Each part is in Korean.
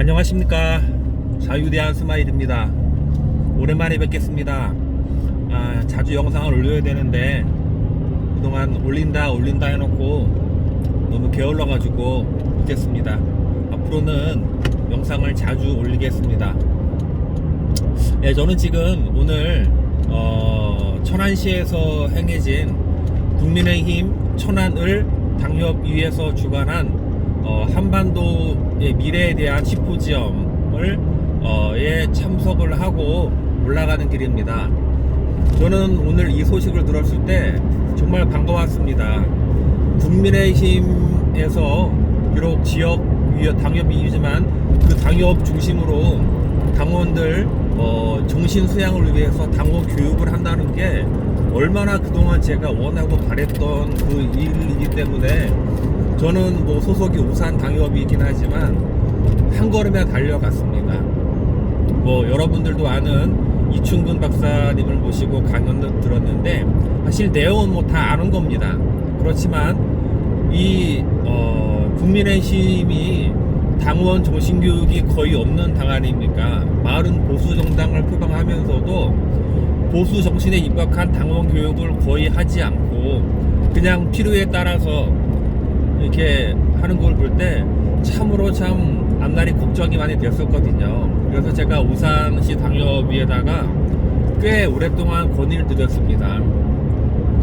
안녕하십니까. 자유대한 스마일입니다. 오랜만에 뵙겠습니다. 아, 자주 영상을 올려야 되는데 그동안 올린다 올린다 해놓고 너무 게을러 가지고 못했습니다. 앞으로는 영상을 자주 올리겠습니다. 예, 저는 지금 오늘 어, 천안시에서 행해진 국민의힘 천안을 당협위에서 주관한 어, 한반도의 미래에 대한 시포지엄을 어, 에 참석을 하고 올라가는 길입니다. 저는 오늘 이 소식을 들었을 때 정말 반가웠습니다. 국민의힘에서 비록 지역 위- 당협이지만 그 당협 중심으로 당원들 어, 정신 수양을 위해서 당원 교육을 한다는 게 얼마나 그동안 제가 원하고 바랬던 그 일이기 때문에 저는 뭐 소속이 우산 당협이긴 하지만 한 걸음에 달려갔습니다. 뭐 여러분들도 아는 이충근 박사님을 모시고 강연을 들었는데 사실 내용은 뭐 다 아는 겁니다. 그렇지만 이 어, 국민의힘이 당원 정신교육이 거의 없는 당 아닙니까? 마을은 보수 정당을 표방하면서도 보수 정신에 입각한 당원 교육을 거의 하지 않고 그냥 필요에 따라서 이렇게 하는 걸 볼 때 참으로 참 앞날이 걱정이 많이 됐었거든요. 그래서 제가 우산시 당협위에다가 꽤 오랫동안 건의를 드렸습니다.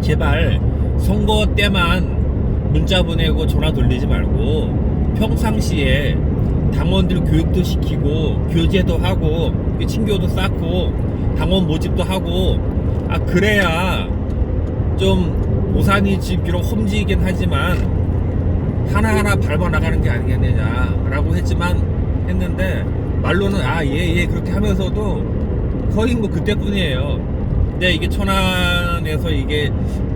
제발 선거 때만 문자 보내고 전화 돌리지 말고 평상시에 당원들 교육도 시키고 교제도 하고 친교도 쌓고 당원 모집도 하고 아 그래야 좀 우산이 지금 비록 험지이긴 하지만 하나하나 밟아 나가는 게 아니겠느냐라고 했지만 했는데 말로는 아예예 그렇게 하면서도 거의 뭐 그때뿐이에요. 근데 이게 천안에서 이게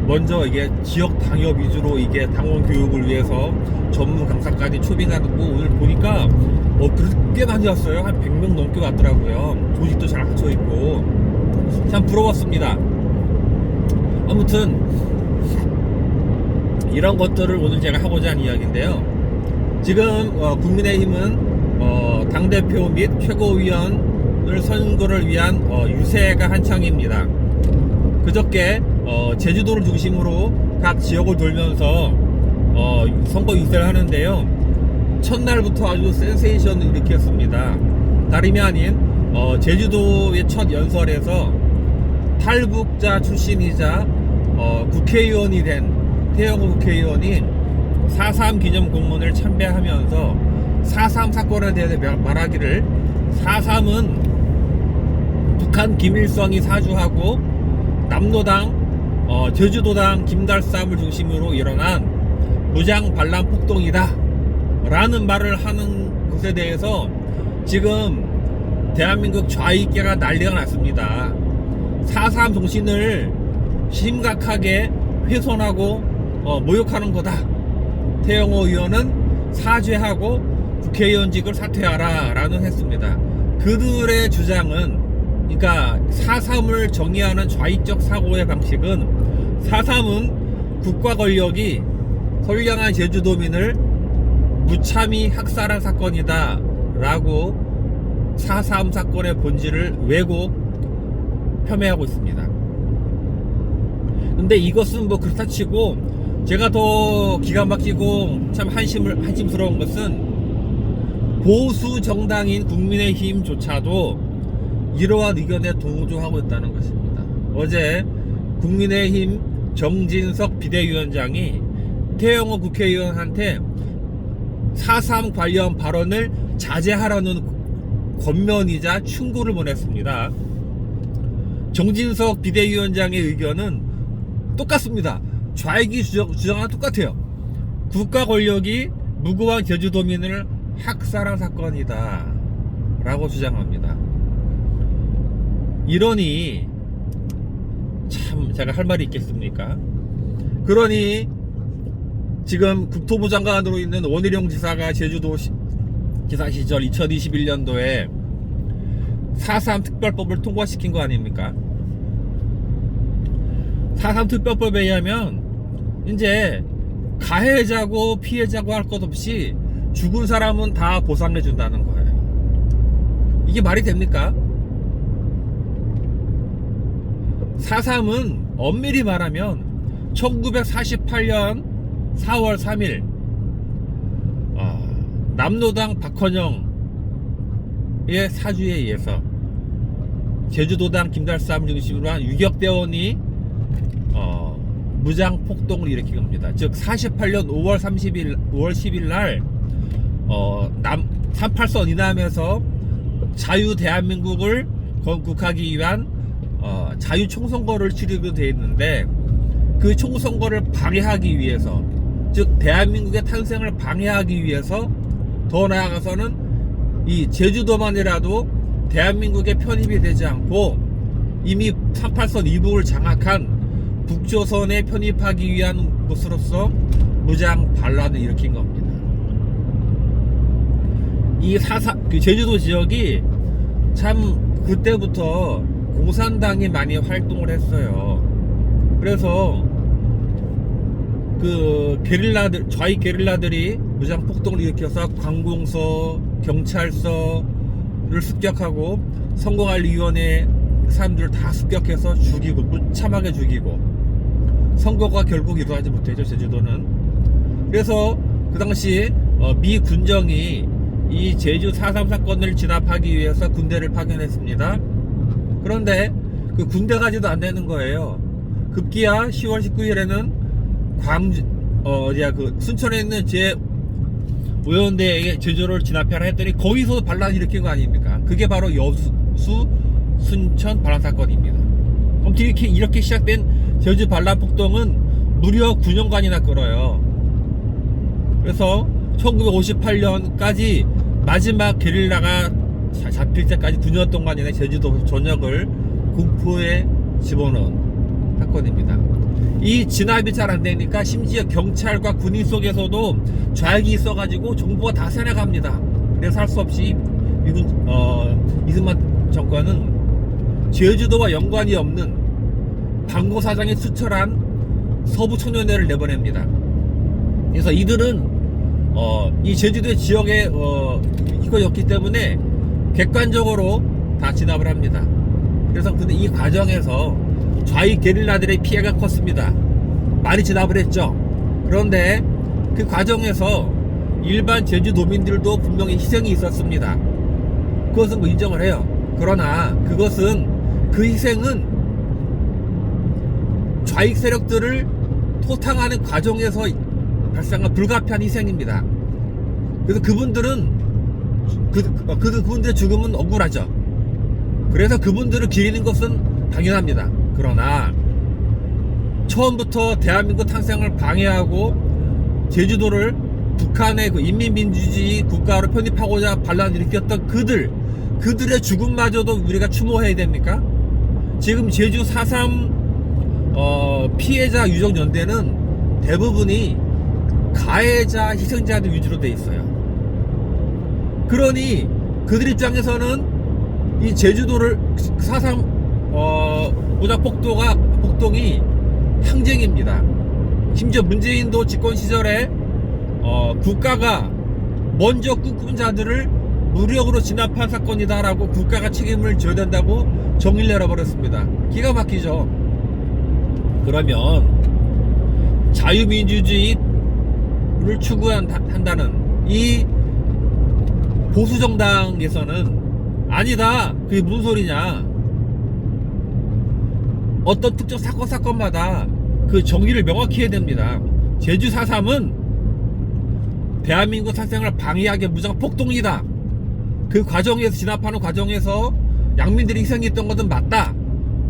먼저 이게 지역 당협 위주로 이게 당원 교육을 위해서 전문 강사까지 초빙하고 오늘 보니까 어 그렇게 많이 왔어요. 한 100명 넘게 왔더라고요. 조직도 잘 갖춰 있고 참 부러웠습니다. 아무튼 이런 것들을 오늘 제가 하고자 하는 이야기인데요. 지금 어, 국민의힘은 어, 당대표 및 최고위원을 선거를 위한 어, 유세가 한창입니다. 그저께 어, 제주도를 중심으로 각 지역을 돌면서 어, 선거 유세를 하는데요. 첫날부터 아주 센세이션을 일으켰습니다. 다름이 아닌 어, 제주도의 첫 연설에서 탈북자 출신이자 어, 국회의원이 된 태영호 국회의원이 4.3 기념 공문을 참배하면서 4.3 사건에 대해 말하기를 4.3은 북한 김일성이 사주하고 남로당 어, 제주도당 김달삼을 중심으로 일어난 무장 반란 폭동이다 라는 말을 하는 것에 대해서 지금 대한민국 좌익계가 난리가 났습니다. 4.3 정신을 심각하게 훼손하고 어, 모욕하는 거다. 태영호 의원은 사죄하고 국회의원직을 사퇴하라 라는 했습니다. 그들의 주장은 그러니까 4.3을 정의하는 좌익적 사고의 방식은 4.3은 국가 권력이 선량한 제주도민을 무참히 학살한 사건이다 라고 4.3 사건의 본질을 왜곡 폄훼하고 있습니다. 근데 이것은 뭐 그렇다 치고 제가 더 기가 막히고 참 한심을 한심스러운 것은 보수 정당인 국민의힘조차도 이러한 의견에 동조하고 있다는 것입니다. 어제 국민의힘 정진석 비대위원장이 태영호 국회의원한테 4.3 관련 발언을 자제하라는 권면이자 충고를 보냈습니다. 정진석 비대위원장의 의견은 똑같습니다. 좌익이 주장, 주장하는 똑같아요. 국가 권력이 무고한 제주도민을 학살한 사건이다. 라고 주장합니다. 이러니, 참, 제가 할 말이 있겠습니까? 그러니, 지금 국토부 장관으로 있는 원희룡 지사가 제주도 시, 지사 시절 2021년도에 4.3 특별법을 통과시킨 거 아닙니까? 4.3 특별법에 의하면 이제 가해자고 피해자고 할 것 없이 죽은 사람은 다 보상해 준다는 거예요. 이게 말이 됩니까? 4.3은 엄밀히 말하면 1948년 4월 3일 아, 남노당 박헌영의 사주에 의해서 제주도당 김달삼 중심으로 한 유격대원이 어, 무장 폭동을 일으킨 겁니다. 즉 48년 5월 30일 5월 10일 날 어, 남 38선 이남에서 자유 대한민국을 건국하기 위한 어, 자유 총선거를 치르게 돼 있는데 그 총선거를 방해하기 위해서 즉 대한민국의 탄생을 방해하기 위해서 더 나아가서는 이 제주도만이라도 대한민국에 편입이 되지 않고 이미 38선 이북을 장악한 북조선에 편입하기 위한 것으로서 무장 반란을 일으킨 겁니다. 이 사사 그 제주도 지역이 참 그때부터 공산당이 많이 활동을 했어요. 그래서 그 게릴라들 좌익 게릴라들이 무장 폭동을 일으켜서 관공서, 경찰서를 습격하고 선거관리위원회 사람들을 다 습격해서 죽이고 무참하게 죽이고 선거가 결국 일어나지 못했죠 제주도는. 그래서 그 당시 어, 미 군정이 이 제주 4.3 사건을 진압하기 위해서 군대를 파견했습니다. 그런데 그 군대 가지도 안 되는 거예요. 급기야 10월 19일에는 광주 어 어디야 그 순천에 있는 제 의원대에 제주를 진압하라 했더니 거기서 반란 일으킨 거 아닙니까? 그게 바로 여수 순천 반란 사건입니다. 그럼 이렇게 이렇게 시작된 제주 반란 폭동은 무려 9년간이나 끌어요. 그래서 1958년까지 마지막 게릴라가 자- 잡힐 때까지 9년 동안이나 제주도 전역을 공포에 집어넣은 사건입니다. 이 진압이 잘 안 되니까 심지어 경찰과 군인 속에서도 좌익이 있어가지고 정부가 다 세뇌갑니다. 그래서 할 수 없이 미군 어, 이승만 정권은 제주도와 연관이 없는 방고 사장이 수철한 서부 청년회를 내보냅니다. 그래서 이들은 어, 이 제주도 지역에 어, 이거였기 때문에 객관적으로 다 진압을 합니다. 그래서 근데 이 과정에서 좌익 게릴라들의 피해가 컸습니다. 많이 진압을 했죠. 그런데 그 과정에서 일반 제주도민들도 분명히 희생이 있었습니다. 그것은 뭐 인정을 해요. 그러나 그것은 그 희생은 좌익 세력들을 토탕하는 과정에서 발생한 불가피한 희생입니다. 그래서 그분들은 그, 그, 그분들의 죽음은 억울하죠. 그래서 그분들을 기리는 것은 당연합니다. 그러나 처음부터 대한민국 탄생을 방해하고 제주도를 북한의 그 인민민주주의 국가로 편입하고자 반란을 일으켰던 그들 그들의 죽음마저도 우리가 추모해야 됩니까? 지금 제주 4.3 어, 피해자 유족 연대는 대부분이 가해자 희생자들 위주로 돼 있어요. 그러니 그들 입장에서는 이 제주도를 4.3 어, 무장 폭도가 폭동이 항쟁입니다. 심지어 문재인도 집권 시절에 어, 국가가 먼저 꿈꾼 자들을 무력으로 진압한 사건이다라고 국가가 책임을 져야 된다고 정의를 내려버렸습니다. 기가 막히죠. 그러면 자유민주주의를 추구한다는 이 보수 정당에서는 아니다. 그게 무슨 소리냐? 어떤 특정 사건 사건마다 그 정의를 명확히 해야 됩니다. 제주 4.3은 대한민국 탄생을 방해하게 무장 폭동이다. 그 과정에서 진압하는 과정에서 양민들이 희생했던 것은 맞다.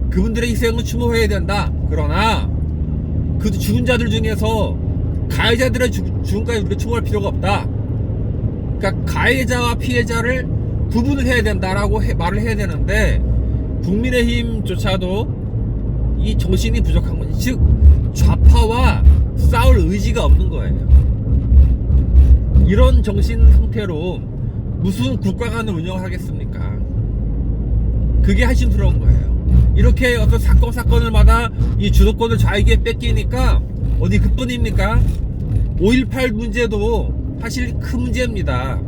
그분들의 희생은 추모해야 된다. 그러나 그 죽은 자들 중에서 가해자들의 죽, 죽음까지 우리가 추모할 필요가 없다. 그러니까 가해자와 피해자를 구분을 해야 된다라고 해- 말을 해야 되는데 국민의힘조차도 이 정신이 부족한 거지. 즉 좌파와 싸울 의지가 없는 거예요. 이런 정신 상태로 무슨 국가관을 운영하겠습니까? 그게 한심스러운 거예요. 이렇게 어떤 사건 사건을마다 이 주도권을 좌익에 뺏기니까 어디 그뿐입니까? 5.18 문제도 사실 큰 문제입니다.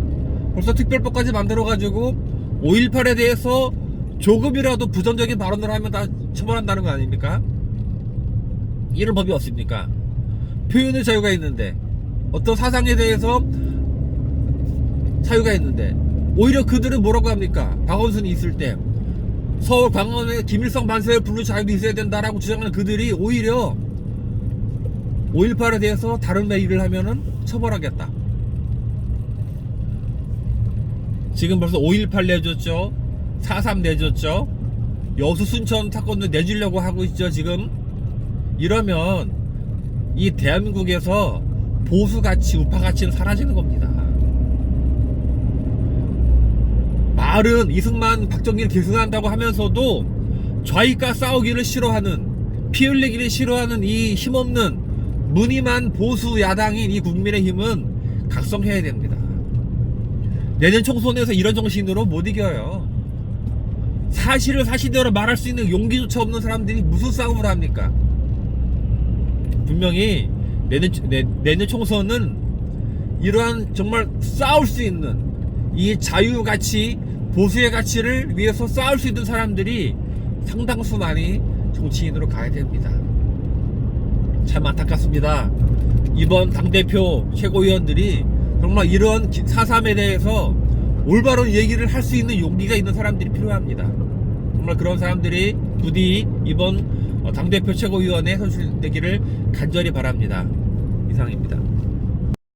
벌써 특별법까지 만들어가지고 5.18에 대해서 조금이라도 부정적인 발언을 하면 다 처벌한다는 거 아닙니까? 이런 법이 없습니까? 표현의 자유가 있는데 어떤 사상에 대해서 자유가 있는데 오히려 그들은 뭐라고 합니까? 박원순이 있을 때 서울 광화문에 김일성 만세를 부를 자유도 있어야 된다라고 주장하는 그들이 오히려 5.18에 대해서 다른 얘기를 하면은 처벌하겠다. 지금 벌써 5.18 내줬죠. 4.3 내줬죠. 여수 순천 사건도 내주려고 하고 있죠, 지금. 이러면 이 대한민국에서 보수 가치, 우파 가치는 사라지는 겁니다. 말은 이승만, 박정희를 계승한다고 하면서도 좌익과 싸우기를 싫어하는, 피 흘리기를 싫어하는 이 힘없는 무늬만 보수 야당인 이 국민의힘은 각성해야 됩니다. 내년 총선에서 이런 정신으로 못 이겨요. 사실을 사실대로 말할 수 있는 용기조차 없는 사람들이 무슨 싸움을 합니까? 분명히 내년, 내, 내년 총선은 이러한 정말 싸울 수 있는 이 자유 가치, 보수의 가치를 위해서 싸울 수 있는 사람들이 상당수 많이 정치인으로 가야 됩니다. 참 안타깝습니다. 이번 당대표 최고위원들이 정말 이런 4.3에 대해서 올바른 얘기를 할 수 있는 용기가 있는 사람들이 필요합니다. 정말 그런 사람들이 부디 이번 어, 당대표 최고위원에 선출되기를 간절히 바랍니다. 이상입니다.